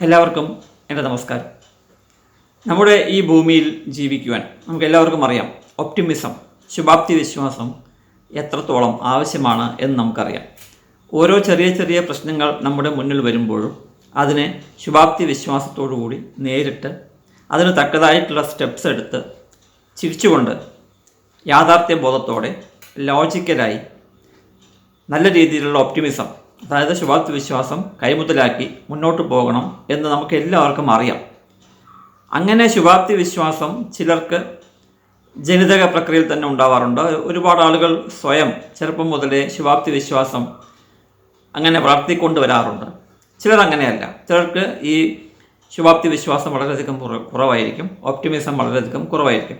എല്ലാവർക്കും എന്റെ നമസ്കാരം. നമ്മുടെ ഈ ഭൂമിയിൽ ജീവിക്കുവാൻ നമുക്ക് എല്ലാവർക്കും അറിയാം ഒപ്റ്റിമിസം ശുഭാപ്തി വിശ്വാസം എത്രത്തോളം ആവശ്യമാണ് എന്ന് നമുക്കറിയാം. ഓരോ ചെറിയ ചെറിയ പ്രശ്നങ്ങൾ നമ്മുടെ മുന്നിൽ വരുമ്പോഴും അതിനെ ശുഭാപ്തി വിശ്വാസത്തോടു കൂടി നേരിട്ട് അതിന് തക്കതായിട്ടുള്ള സ്റ്റെപ്സ് എടുത്ത് ചിരിച്ചുകൊണ്ട് യാഥാർത്ഥ്യ ബോധത്തോടെ ലോജിക്കലായി നല്ല രീതിയിലുള്ള ഒപ്റ്റിമിസം അതായത് ശുഭാപ്തി വിശ്വാസം കൈമുതലാക്കി മുന്നോട്ട് പോകണം എന്ന് നമുക്ക് എല്ലാവർക്കും അറിയാം. അങ്ങനെ ശുഭാപ്തി വിശ്വാസം ചിലർക്ക് ജനിതക പ്രക്രിയയിൽ തന്നെ ഉണ്ടാവാറുണ്ട്. ഒരുപാട് ആളുകൾ സ്വയം ചെറുപ്പം മുതലേ ശുഭാപ്തി വിശ്വാസം അങ്ങനെ വളർത്തിക്കൊണ്ട് വരാറുണ്ട് ചിലർ അങ്ങനെയല്ല. ചിലർക്ക് ഈ ശുഭാപ്തി വിശ്വാസം വളരെയധികം കുറവായിരിക്കും. ഒപ്റ്റിമിസം വളരെയധികം കുറവായിരിക്കും.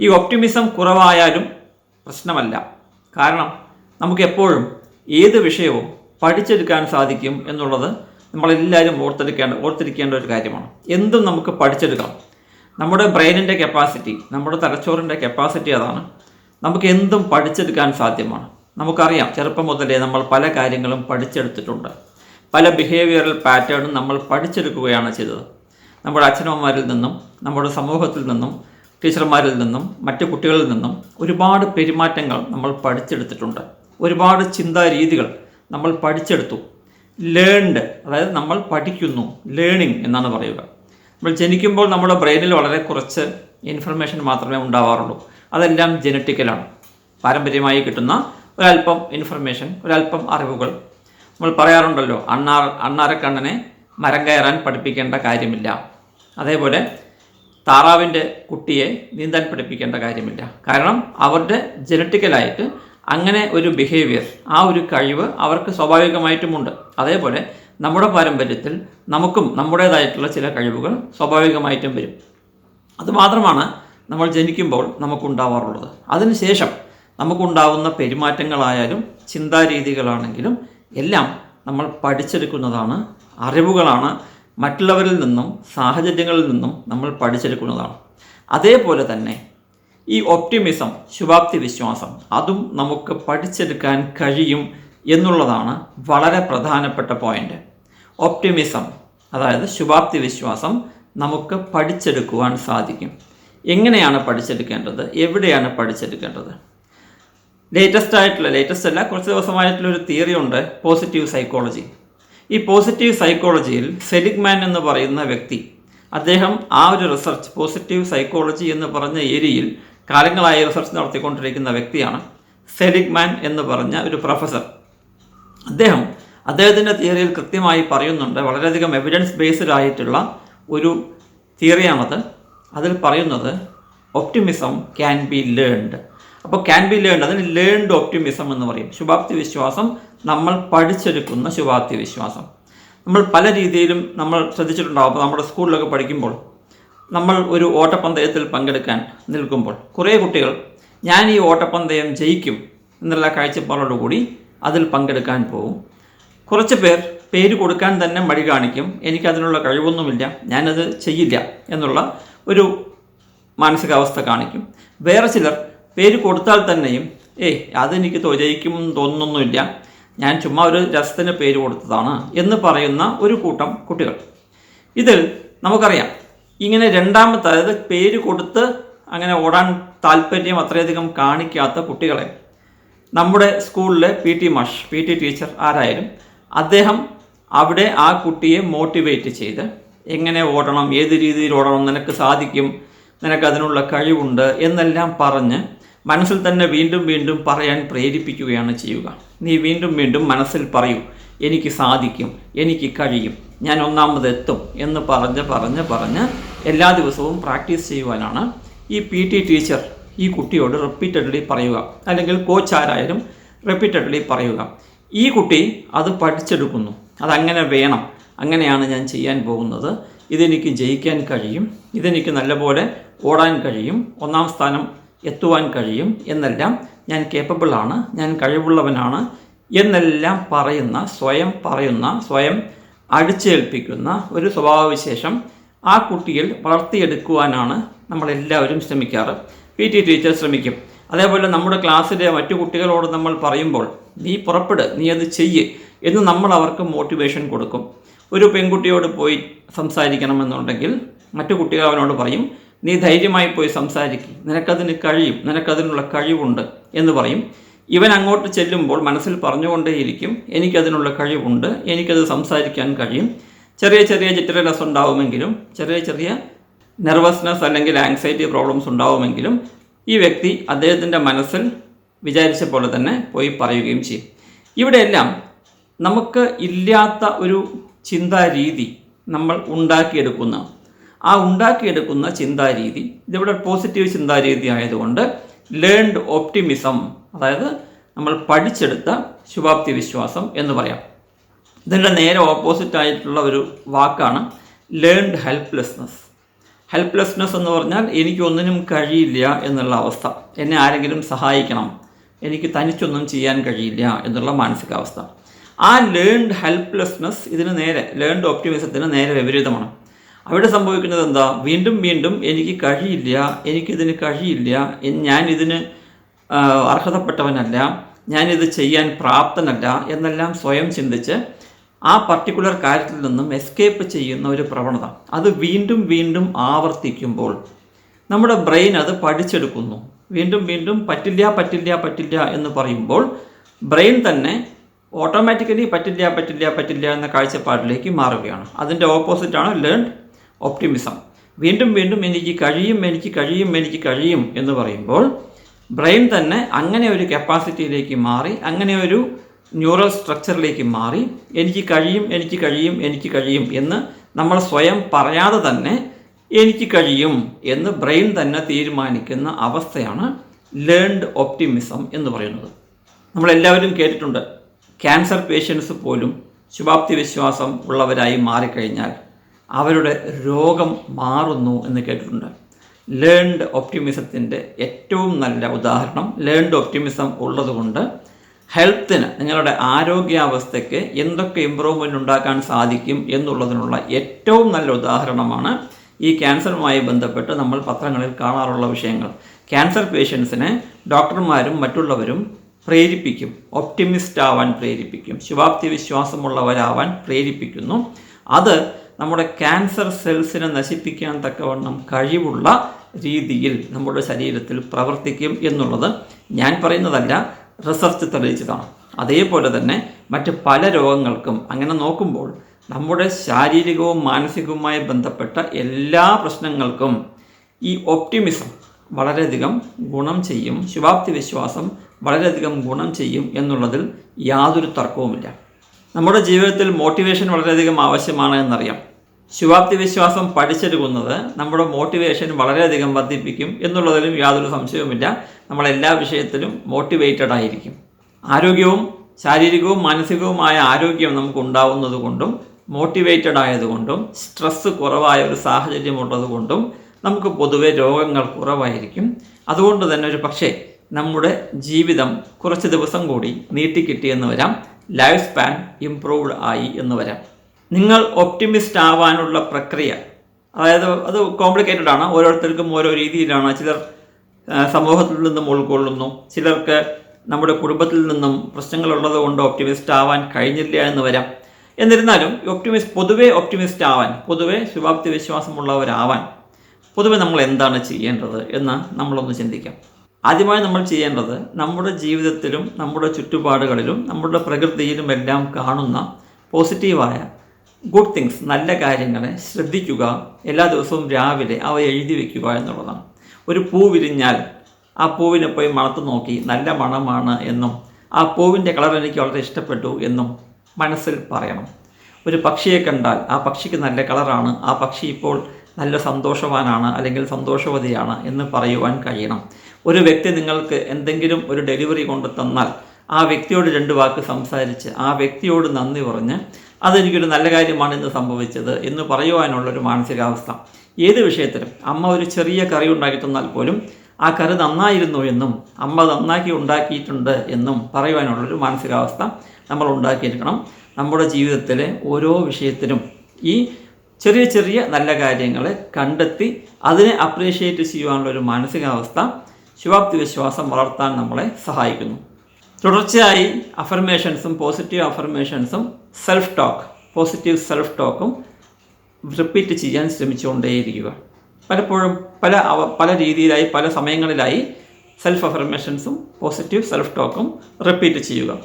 ഈ ഒപ്റ്റിമിസം കുറവായാലും പ്രശ്നമല്ല. കാരണം നമുക്ക് എപ്പോഴും ഏത് വിഷയവും പഠിച്ചെടുക്കാൻ സാധിക്കും എന്നുള്ളത് നമ്മളെല്ലാവരും ഓർത്തെടുക്കേണ്ട ഓർത്തിരിക്കേണ്ട ഒരു കാര്യമാണ്. എന്തും നമുക്ക് പഠിച്ചെടുക്കാം. നമ്മുടെ ബ്രെയിനിന്റെ കപ്പാസിറ്റി നമ്മുടെ തലച്ചോറിന്റെ കപ്പാസിറ്റി അതാണ്. നമുക്ക് എന്തും പഠിച്ചെടുക്കാൻ സാധ്യമാണ്. നമുക്കറിയാം ചെറുപ്പം മുതലേ നമ്മൾ പല കാര്യങ്ങളും പഠിച്ചെടുത്തിട്ടുണ്ട്. പല ബിഹേവിയറൽ പാറ്റേണും നമ്മൾ പഠിച്ചെടുക്കുകയാണ് ചെയ്തത്. നമ്മുടെ അച്ഛനമ്മമാരിൽ നിന്നും നമ്മുടെ സമൂഹത്തിൽ നിന്നും ടീച്ചർമാരിൽ നിന്നും മറ്റു കുട്ടികളിൽ നിന്നും ഒരുപാട് പെരുമാറ്റങ്ങൾ നമ്മൾ പഠിച്ചെടുത്തിട്ടുണ്ട്. ഒരുപാട് ചിന്താ രീതികൾ നമ്മൾ പഠിച്ചെടുത്തു. ലേൺഡ് അതായത് നമ്മൾ പഠിക്കുന്നു. ലേണിംഗ് എന്നാണ് പറയുക. നമ്മൾ ജനിക്കുമ്പോൾ നമ്മുടെ ബ്രെയിനിൽ വളരെ കുറച്ച് ഇൻഫർമേഷൻ മാത്രമേ ഉണ്ടാവാറുള്ളൂ. അതെല്ലാം ജനറ്റിക്കലാണ് പാരമ്പര്യമായി കിട്ടുന്ന ഒരല്പം ഇൻഫർമേഷൻ ഒരല്പം അറിവുകൾ. നമ്മൾ പറയാറുണ്ടല്ലോ അണ്ണാർ അണ്ണാരക്കണ്ണനെ മരം കയറാൻ പഠിപ്പിക്കേണ്ട കാര്യമില്ല. അതേപോലെ താറാവിന്റെ കുട്ടിയെ നീന്താൻ പഠിപ്പിക്കേണ്ട കാര്യമില്ല. കാരണം അവരുടെ ജനറ്റിക്കലായിട്ട് അങ്ങനെ ഒരു ബിഹേവിയർ ആ ഒരു കഴിവ് അവർക്ക് സ്വാഭാവികമായിട്ടുമുണ്ട്. അതേപോലെ നമ്മുടെ പാരമ്പര്യത്തിൽ നമുക്കും നമ്മുടേതായിട്ടുള്ള ചില കഴിവുകൾ സ്വാഭാവികമായിട്ടും വരും. അതുമാത്രമാണ് നമ്മൾ ജനിക്കുമ്പോൾ നമുക്കുണ്ടാവാറുള്ളത്. അതിനുശേഷം നമുക്കുണ്ടാവുന്ന പെരുമാറ്റങ്ങളായാലും ചിന്താരീതികളാണെങ്കിലും എല്ലാം നമ്മൾ പഠിച്ചെടുക്കുന്നതാണ് അറിവുകളാണ് മറ്റുള്ളവരിൽ നിന്നും സാഹചര്യങ്ങളിൽ നിന്നും നമ്മൾ പഠിച്ചെടുക്കുന്നതാണ്. അതേപോലെ തന്നെ ഈ ഒപ്റ്റിമിസം ശുഭാപ്തി വിശ്വാസം അതും നമുക്ക് പഠിച്ചെടുക്കാൻ കഴിയും എന്നുള്ളതാണ് വളരെ പ്രധാനപ്പെട്ട പോയിന്റ് ഒപ്റ്റിമിസം അതായത് ശുഭാപ്തി വിശ്വാസം നമുക്ക് പഠിച്ചെടുക്കുവാൻ സാധിക്കും. എങ്ങനെയാണ് പഠിച്ചെടുക്കേണ്ടത്? എവിടെയാണ് പഠിച്ചെടുക്കേണ്ടത്? ലേറ്റസ്റ്റ് ആയിട്ടുള്ള ലേറ്റസ്റ്റ് അല്ല കുറച്ച് ദിവസമായിട്ടുള്ള ഒരു തിയറി ഉണ്ട് പോസിറ്റീവ് സൈക്കോളജി ഈ പോസിറ്റീവ് സൈക്കോളജിയിൽ സെലിഗ്മാൻ എന്ന് പറയുന്ന വ്യക്തി അദ്ദേഹം ആ ഒരു റിസർച്ച് പോസിറ്റീവ് സൈക്കോളജി എന്ന് പറഞ്ഞ ഏരിയയിൽ കാലങ്ങളായി റിസർച്ച് നടത്തിക്കൊണ്ടിരിക്കുന്ന വ്യക്തിയാണ് സെലിഗ്മാൻ എന്ന് പറഞ്ഞ ഒരു പ്രൊഫസർ അദ്ദേഹം അദ്ദേഹത്തിന്റെ തിയറിയിൽ കൃത്യമായി പറയുന്നുണ്ട്. വളരെയധികം എവിഡൻസ് ബേസ്ഡ് ആയിട്ടുള്ള ഒരു തിയറിയാണത് അതിൽ പറയുന്നത് ഒപ്റ്റിമിസം ക്യാൻ ബി ലേൺഡ് അപ്പോൾ ക്യാൻ ബി ലേൺഡ് അതിന് ലേൺഡ് ഒപ്റ്റിമിസം എന്ന് പറയും. ശുഭാപ്തി വിശ്വാസം നമ്മൾ പഠിച്ചെടുക്കുന്ന ശുഭാപ്തി വിശ്വാസം. നമ്മൾ പല രീതിയിലും നമ്മൾ ശ്രദ്ധിച്ചിട്ടുണ്ടാവും. അപ്പോൾ നമ്മുടെ സ്കൂളിലൊക്കെ പഠിക്കുമ്പോൾ നമ്മൾ ഒരു ഓട്ടപ്പന്തയത്തിൽ പങ്കെടുക്കാൻ നിൽക്കുമ്പോൾ കുറേ കുട്ടികൾ ഞാൻ ഈ ഓട്ടപ്പന്തയം ജയിക്കും എന്നുള്ള കാഴ്ചപ്പാടോടുകൂടി അതിൽ പങ്കെടുക്കാൻ പോകും കുറച്ച് പേർ പേര് കൊടുക്കാൻ തന്നെ മടി കാണിക്കും. എനിക്കതിനുള്ള കഴിവൊന്നുമില്ല. ഞാനത് ചെയ്യില്ല എന്നുള്ള ഒരു മാനസികാവസ്ഥ കാണിക്കും. വേറെ ചിലർ പേര് കൊടുത്താൽ തന്നെയും ഏയ് അതെനിക്ക് ജയിക്കുമെന്ന് തോന്നുന്നൊന്നുമില്ല. ഞാൻ ചുമ്മാ ഒരു രസത്തിന് പേര് കൊടുത്തതാണ് എന്ന് പറയുന്ന ഒരു കൂട്ടം കുട്ടികൾ. ഇതിൽ നമുക്കറിയാം ഇങ്ങനെ രണ്ടാമത്തെ അതായത് പേര് കൊടുത്ത് അങ്ങനെ ഓടാൻ താല്പര്യം അത്രയധികം കാണിക്കാത്ത കുട്ടികളെ നമ്മുടെ സ്കൂളിലെ പി ടി മാഷ് പി ടി ടീച്ചർ ആരായാലും അദ്ദേഹം അവിടെ ആ കുട്ടിയെ മോട്ടിവേറ്റ് ചെയ്ത് എങ്ങനെ ഓടണം ഏത് രീതിയിൽ ഓടണം നിനക്ക് സാധിക്കും നിനക്ക് അതിനുള്ള കഴിവുണ്ട് എന്നെല്ലാം പറഞ്ഞ് മനസ്സിൽ തന്നെ വീണ്ടും വീണ്ടും പറയാൻ പ്രേരിപ്പിക്കുകയാണ് ചെയ്യുക. നീ വീണ്ടും വീണ്ടും മനസ്സിൽ പറയൂ എനിക്ക് സാധിക്കും എനിക്ക് കഴിയും ഞാൻ ഒന്നാമത് എത്തും എന്ന് പറഞ്ഞ് പറഞ്ഞ് പറഞ്ഞ് എല്ലാ ദിവസവും പ്രാക്ടീസ് ചെയ്യുവാനാണ് ഈ പി ടി ടീച്ചർ ഈ കുട്ടിയോട് റിപ്പീറ്റഡ്ലി പറയുക. അല്ലെങ്കിൽ കോച്ച് ആരായാലും റിപ്പീറ്റഡ്ലി പറയുക. ഈ കുട്ടി അത് പഠിച്ചെടുക്കുന്നു. അതങ്ങനെ വേണം. അങ്ങനെയാണ് ഞാൻ ചെയ്യാൻ പോകുന്നത്. ഇതെനിക്ക് ജയിക്കാൻ കഴിയും. ഇതെനിക്ക് നല്ലപോലെ ഓടാൻ കഴിയും. ഒന്നാം സ്ഥാനം എത്തുവാൻ കഴിയും എന്നെല്ലാം ഞാൻ കേപ്പബിളാണ് ഞാൻ കഴിവുള്ളവനാണ് എന്നെല്ലാം പറയുന്ന സ്വയം പറയുന്ന സ്വയം അടിച്ചേൽപ്പിക്കുന്ന ഒരു സ്വഭാവവിശേഷം ആ കുട്ടിയിൽ വളർത്തിയെടുക്കുവാനാണ് നമ്മളെല്ലാവരും ശ്രമിക്കാറ്. പി ടി ടീച്ചർ ശ്രമിക്കും. അതേപോലെ നമ്മുടെ ക്ലാസ്സിലെ മറ്റു കുട്ടികളോട് നമ്മൾ പറയുമ്പോൾ നീ പുറപ്പെട് നീ അത് ചെയ്യ് എന്ന് നമ്മൾ അവർക്ക് മോട്ടിവേഷൻ കൊടുക്കും. ഒരു പെൺകുട്ടിയോട് പോയി സംസാരിക്കണമെന്നുണ്ടെങ്കിൽ മറ്റു കുട്ടികൾ അവനോട് പറയും നീ ധൈര്യമായി പോയി സംസാരിക്കും. നിനക്കതിന് കഴിയും നിനക്കതിനുള്ള കഴിവുണ്ട് എന്ന് പറയും. ഇവൻ അങ്ങോട്ട് ചെല്ലുമ്പോൾ മനസ്സിൽ പറഞ്ഞുകൊണ്ടേയിരിക്കും എനിക്കതിനുള്ള കഴിവുണ്ട് എനിക്കത് സംസാരിക്കാൻ കഴിയും. ചെറിയ ചെറിയ ജിറ്ററിനെസ് ഉണ്ടാവുമെങ്കിലും ചെറിയ ചെറിയ നെർവസ്നെസ് അല്ലെങ്കിൽ ആങ്സൈറ്റി പ്രോബ്ലംസ് ഉണ്ടാവുമെങ്കിലും ഈ വ്യക്തി അദ്ദേഹത്തിന്റെ മനസ്സിൽ വിചാരിച്ച പോലെ തന്നെ പോയി പറയുകയും ചെയ്യും. ഇവിടെയെല്ലാം നമുക്ക് ഇല്ലാത്ത ഒരു ചിന്താരീതി നമ്മൾ ഉണ്ടാക്കിയെടുക്കുന്ന ആ ഉണ്ടാക്കിയെടുക്കുന്ന ചിന്താരീതി ഇതിവിടെ പോസിറ്റീവ് ചിന്താരീതി ആയതുകൊണ്ട് ലേൺഡ് ഓപ്റ്റിമിസം അതായത് നമ്മൾ പഠിച്ചെടുത്ത ശുഭാപ്തി വിശ്വാസം എന്ന് പറയാം. ഇതിന്റെ നേരെ ഓപ്പോസിറ്റ് ആയിട്ടുള്ള ഒരു വാക്കാണ് ലേൺഡ് ഹെൽപ്ലെസ്നെസ് ഹെൽപ്ലെസ്നെസ് എന്ന് പറഞ്ഞാൽ എനിക്കൊന്നിനും കഴിയില്ല എന്നുള്ള അവസ്ഥ. എന്നെ ആരെങ്കിലും സഹായിക്കണം. എനിക്ക് തനിച്ചൊന്നും ചെയ്യാൻ കഴിയില്ല എന്നുള്ള മാനസികാവസ്ഥ. ആ ലേൺഡ് ഹെൽപ്ലെസ്നെസ് ഇതിന് നേരെ ലേൺഡ് ഓപ്റ്റിമിസത്തിന് നേരെ വിപരീതമാണ്. അവിടെ സംഭവിക്കുന്നത് എന്താ? വീണ്ടും വീണ്ടും എനിക്ക് കഴിയില്ല എനിക്കിതിന് കഴിയില്ല ഞാൻ ഇതിന് അർഹതപ്പെട്ടവനല്ല ഞാനിത് ചെയ്യാൻ പ്രാപ്തനല്ല എന്നെല്ലാം സ്വയം ചിന്തിച്ച് ആ പർട്ടിക്കുലർ കാര്യത്തിൽ നിന്നും എസ്കേപ്പ് ചെയ്യുന്ന ഒരു പ്രവണത. അത് വീണ്ടും വീണ്ടും ആവർത്തിക്കുമ്പോൾ നമ്മുടെ ബ്രെയിൻ അത് പഠിച്ചെടുക്കുന്നു. വീണ്ടും വീണ്ടും പറ്റില്ല പറ്റില്ല പറ്റില്ല എന്ന് പറയുമ്പോൾ ബ്രെയിൻ തന്നെ ഓട്ടോമാറ്റിക്കലി പറ്റില്ല പറ്റില്ല പറ്റില്ല എന്ന കാഴ്ചപ്പാടിലേക്ക് മാറുകയാണ്. അതിന്റെ ഓപ്പോസിറ്റാണ് ലേൺഡ് ഒപ്റ്റിമിസം വീണ്ടും വീണ്ടും എനിക്ക് കഴിയും എനിക്ക് കഴിയും എനിക്ക് കഴിയും എന്ന് പറയുമ്പോൾ ബ്രെയിൻ തന്നെ അങ്ങനെ ഒരു കപ്പാസിറ്റിയിലേക്ക് മാറി അങ്ങനെ ഒരു ന്യൂറൽ സ്ട്രക്ചറിലേക്ക് മാറി എനിക്ക് കഴിയും എനിക്ക് കഴിയും എനിക്ക് കഴിയും എന്ന് നമ്മൾ സ്വയം പറയാതെ തന്നെ എനിക്ക് കഴിയും എന്ന് ബ്രെയിൻ തന്നെ തീരുമാനിക്കുന്ന അവസ്ഥയാണ് ലേൺഡ് ഓപ്റ്റിമിസം എന്ന് പറയുന്നത്. നമ്മളെല്ലാവരും കേട്ടിട്ടുണ്ട് ക്യാൻസർ പേഷ്യൻസ് പോലും ശുഭാപ്തി വിശ്വാസം ഉള്ളവരായി മാറിക്കഴിഞ്ഞാൽ അവരുടെ രോഗം മാറുന്നു എന്ന് കേട്ടിട്ടുണ്ട്. ലേൺഡ് ഓപ്റ്റിമിസത്തിന്റെ ഏറ്റവും നല്ല ഉദാഹരണം ലേൺഡ് ഓപ്റ്റിമിസം ഉള്ളതുകൊണ്ട് ഹെൽത്തിന് നിങ്ങളുടെ ആരോഗ്യാവസ്ഥയ്ക്ക് എന്തൊക്കെ ഇമ്പ്രൂവ്മെന്റ് ഉണ്ടാക്കാൻ സാധിക്കും എന്നുള്ളതിനുള്ള ഏറ്റവും നല്ല ഉദാഹരണമാണ് ഈ ക്യാൻസറുമായി ബന്ധപ്പെട്ട് നമ്മൾ പത്രങ്ങളിൽ കാണാറുള്ള വിഷയങ്ങൾ. ക്യാൻസർ പേഷ്യൻസിനെ ഡോക്ടർമാരും മറ്റുള്ളവരും പ്രേരിപ്പിക്കും ഒപ്റ്റിമിസ്റ്റ് ആവാൻ പ്രേരിപ്പിക്കും ശുഭാപ്തി വിശ്വാസമുള്ളവരാവാൻ പ്രേരിപ്പിക്കുന്നു. അത് നമ്മുടെ ക്യാൻസർ സെൽസിനെ നശിപ്പിക്കാൻ തക്കവണ്ണം കഴിവുള്ള രീതിയിൽ നമ്മുടെ ശരീരത്തിൽ പ്രവർത്തിക്കും എന്നുള്ളത് ഞാൻ പറയുന്നതല്ല. റിസർച്ച് തെളിയിച്ചതാണ്. അതേപോലെ തന്നെ മറ്റ് പല രോഗങ്ങൾക്കും അങ്ങനെ നോക്കുമ്പോൾ നമ്മുടെ ശാരീരികവും മാനസികവുമായി ബന്ധപ്പെട്ട എല്ലാ പ്രശ്നങ്ങൾക്കും ഈ ഒപ്റ്റിമിസം വളരെയധികം ഗുണം ചെയ്യും. ശുഭാപ്തി വിശ്വാസം വളരെയധികം ഗുണം ചെയ്യും എന്നുള്ളതിൽ യാതൊരു തർക്കവുമില്ല. നമ്മുടെ ജീവിതത്തിൽ മോട്ടിവേഷൻ വളരെയധികം ആവശ്യമാണ് എന്നറിയാം. ശുഭാപ്തി വിശ്വാസം പഠിച്ചെടുക്കുന്നത് നമ്മുടെ മോട്ടിവേഷൻ വളരെയധികം വർദ്ധിപ്പിക്കും എന്നുള്ളതിലും യാതൊരു സംശയവുമില്ല. നമ്മൾ എല്ലാ വിഷയത്തിലും മോട്ടിവേറ്റഡ് ആയിരിക്കും. ആരോഗ്യവും ശാരീരികവും മാനസികവുമായ ആരോഗ്യം നമുക്ക് ഉണ്ടാവുന്നത് കൊണ്ടും മോട്ടിവേറ്റഡ് ആയതുകൊണ്ടും സ്ട്രെസ്സ് കുറവായ ഒരു സാഹചര്യമുള്ളത് കൊണ്ടും നമുക്ക് പൊതുവെ രോഗങ്ങൾ കുറവായിരിക്കും. അതുകൊണ്ട് തന്നെ ഒരു പക്ഷേ നമ്മുടെ ജീവിതം കുറച്ച് ദിവസം കൂടി നീട്ടിക്കിട്ടിയെന്ന് വരാം. ലൈഫ് സ്പാൻ ഇംപ്രൂവ്ഡ് ആയി എന്ന് വരാം. നിങ്ങൾ ഒപ്റ്റിമിസ്റ്റ് ആവാനുള്ള പ്രക്രിയ. അതായത് അത് കോംപ്ലിക്കേറ്റഡ് ആണ്. ഓരോരുത്തർക്കും ഓരോ രീതിയിലാണ്. ചിലർ സമൂഹത്തിൽ നിന്നും ഉൾക്കൊള്ളുന്നു. ചിലർക്ക് നമ്മുടെ കുടുംബത്തിൽ നിന്നും പ്രശ്നങ്ങളുള്ളത് കൊണ്ട് ഒപ്റ്റിമിസ്റ്റ് ആവാൻ കഴിഞ്ഞില്ല എന്ന് വരാം. എന്നിരുന്നാലും ഒപ്റ്റിമിസ്റ്റ് പൊതുവെ ഒപ്റ്റിമിസ്റ്റ് ആവാൻ പൊതുവെ ശുഭാപ്തി വിശ്വാസമുള്ളവരാവാൻ പൊതുവെ നമ്മൾ എന്താണ് ചെയ്യേണ്ടത് എന്ന് നമ്മളൊന്ന് ചിന്തിക്കാം. ആദ്യമായി നമ്മൾ ചെയ്യേണ്ടത് നമ്മുടെ ജീവിതത്തിലും നമ്മുടെ ചുറ്റുപാടുകളിലും നമ്മുടെ പ്രകൃതിയിലും എല്ലാം കാണുന്ന പോസിറ്റീവായ ഗുഡ് തിങ്സ് നല്ല കാര്യങ്ങളെ ശ്രദ്ധിക്കുക എല്ലാ ദിവസവും രാവിലെ അവ എഴുതി വയ്ക്കുക എന്നുള്ളതാണ്. ഒരു പൂ വിരിഞ്ഞാൽ ആ പൂവിനെ പോയി മണത്ത് നോക്കി നല്ല മണമാണ് എന്നും ആ പൂവിന്റെ കളർ എനിക്ക് വളരെ ഇഷ്ടപ്പെട്ടു എന്നും മനസ്സിൽ പറയണം. ഒരു പക്ഷിയെ കണ്ടാൽ ആ പക്ഷിക്ക് നല്ല കളറാണ് ആ പക്ഷി ഇപ്പോൾ നല്ല സന്തോഷവാനാണ് അല്ലെങ്കിൽ സന്തോഷവതിയാണ് എന്ന് പറയുവാൻ കഴിയണം. ഒരു വ്യക്തി നിങ്ങൾക്ക് എന്തെങ്കിലും ഒരു ഡെലിവറി കൊണ്ട് തന്നാൽ ആ വ്യക്തിയോട് രണ്ട് വാക്ക് സംസാരിച്ച് ആ വ്യക്തിയോട് നന്ദി പറഞ്ഞ് അതെനിക്കൊരു നല്ല കാര്യമാണ് ഇന്ന് സംഭവിച്ചത് എന്ന് പറയുവാനുള്ളൊരു മാനസികാവസ്ഥ. ഏത് വിഷയത്തിലും അമ്മ ഒരു ചെറിയ കറി ഉണ്ടാക്കി തന്നാൽ പോലും ആ കറി നന്നായിരുന്നു എന്നും അമ്മ നന്നാക്കി ഉണ്ടാക്കിയിട്ടുണ്ട് എന്നും പറയുവാനുള്ളൊരു മാനസികാവസ്ഥ നമ്മൾ ഉണ്ടാക്കിയിരിക്കണം. നമ്മുടെ ജീവിതത്തിലെ ഓരോ വിഷയത്തിലും ഈ ചെറിയ ചെറിയ നല്ല കാര്യങ്ങളെ കണ്ടെത്തി അതിനെ അപ്രീഷിയേറ്റ് ചെയ്യുവാനുള്ള ഒരു മാനസികാവസ്ഥ ശുഭാപ്തി വിശ്വാസം വളർത്താൻ നമ്മളെ സഹായിക്കുന്നു. തുടർച്ചയായി അഫർമേഷൻസും പോസിറ്റീവ് അഫർമേഷൻസും സെൽഫ് ടോക്ക് പോസിറ്റീവ് സെൽഫ് ടോക്കും റിപ്പീറ്റ് ചെയ്യാൻ ശ്രമിച്ചുകൊണ്ടേയിരിക്കുക. പലപ്പോഴും പല അവ പല രീതിയിലായി പല സമയങ്ങളിലായി സെൽഫ് അഫർമേഷൻസും പോസിറ്റീവ് സെൽഫ് ടോക്കും റിപ്പീറ്റ് ചെയ്യുക.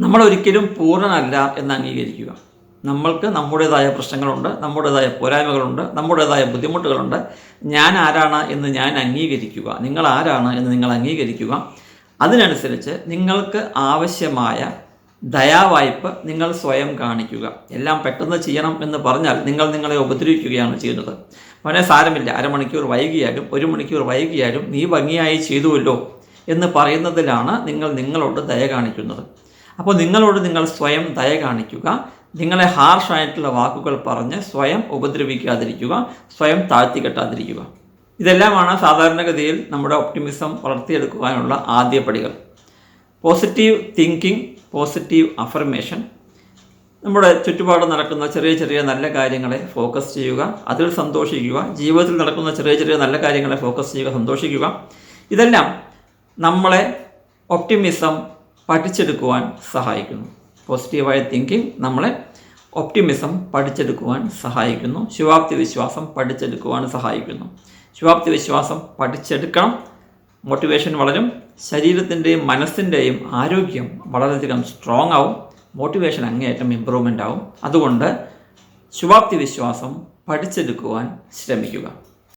നമ്മൾ ഒരിക്കലും പൂർണനല്ല എന്ന് അംഗീകരിക്കുക. നമ്മൾക്ക് നമ്മുടേതായ പ്രശ്നങ്ങളുണ്ട് നമ്മുടേതായ പോരായ്മകളുണ്ട് നമ്മുടേതായ ബുദ്ധിമുട്ടുകളുണ്ട്. ഞാൻ ആരാണ് എന്ന് ഞാൻ അംഗീകരിക്കുക. നിങ്ങൾ ആരാണ് എന്ന് നിങ്ങൾ അംഗീകരിക്കുക. അതിനനുസരിച്ച് നിങ്ങൾക്ക് ആവശ്യമായ ദയാവായ്പ നിങ്ങൾ സ്വയം കാണിക്കുക. എല്ലാം പെട്ടെന്ന് ചെയ്യണം എന്ന് പറഞ്ഞാൽ നിങ്ങൾ നിങ്ങളെ ഉപദ്രവിക്കുകയാണ് ചെയ്യുന്നത്. അവനെ സാരമില്ല. അരമണിക്കൂർ വൈകിയാലും ഒരു മണിക്കൂർ വൈകിയാലും നീ ഭംഗിയായി ചെയ്തുവല്ലോ എന്ന് പറയുന്നതിലാണ് നിങ്ങൾ നിങ്ങളോട് ദയ കാണിക്കുന്നത്. അപ്പോൾ നിങ്ങളോട് നിങ്ങൾ സ്വയം ദയ കാണിക്കുക. നിങ്ങളെ ഹാർഷായിട്ടുള്ള വാക്കുകൾ പറഞ്ഞ് സ്വയം ഉപദ്രവിക്കാതിരിക്കുക. സ്വയം താഴ്ത്തിക്കെട്ടാതിരിക്കുക ഇതെല്ലാമാണ് സാധാരണഗതിയിൽ നമ്മുടെ ഒപ്റ്റിമിസം വളർത്തിയെടുക്കുവാനുള്ള ആദ്യ പടികൾ. പോസിറ്റീവ് തിങ്കിങ് പോസിറ്റീവ് അഫർമേഷൻ നമ്മുടെ ചുറ്റുപാട് നടക്കുന്ന ചെറിയ ചെറിയ നല്ല കാര്യങ്ങളെ ഫോക്കസ് ചെയ്യുക അതിൽ സന്തോഷിക്കുക ജീവിതത്തിൽ നടക്കുന്ന ചെറിയ ചെറിയ നല്ല കാര്യങ്ങളെ ഫോക്കസ് ചെയ്യുക സന്തോഷിക്കുക. ഇതെല്ലാം നമ്മളെ ഒപ്റ്റിമിസം പഠിച്ചെടുക്കുവാൻ സഹായിക്കുന്നു. പോസിറ്റീവായ തിങ്കിങ് നമ്മളെ ഒപ്റ്റിമിസം പഠിച്ചെടുക്കുവാൻ സഹായിക്കുന്നു. ശുഭാപ്തി വിശ്വാസം പഠിച്ചെടുക്കുവാൻ സഹായിക്കുന്നു. ശുഭാപ്തി വിശ്വാസം പഠിച്ചെടുക്കണം. മോട്ടിവേഷൻ വളരും ശരീരത്തിന്റെയും മനസ്സിന്റെയും ആരോഗ്യം വളരെയധികം സ്ട്രോങ് ആവും മോട്ടിവേഷൻ അങ്ങേയറ്റം ഇമ്പ്രൂവ്മെന്റ് ആവും. അതുകൊണ്ട് ശുഭാപ്തി വിശ്വാസം പഠിച്ചെടുക്കുവാൻ ശ്രമിക്കുക.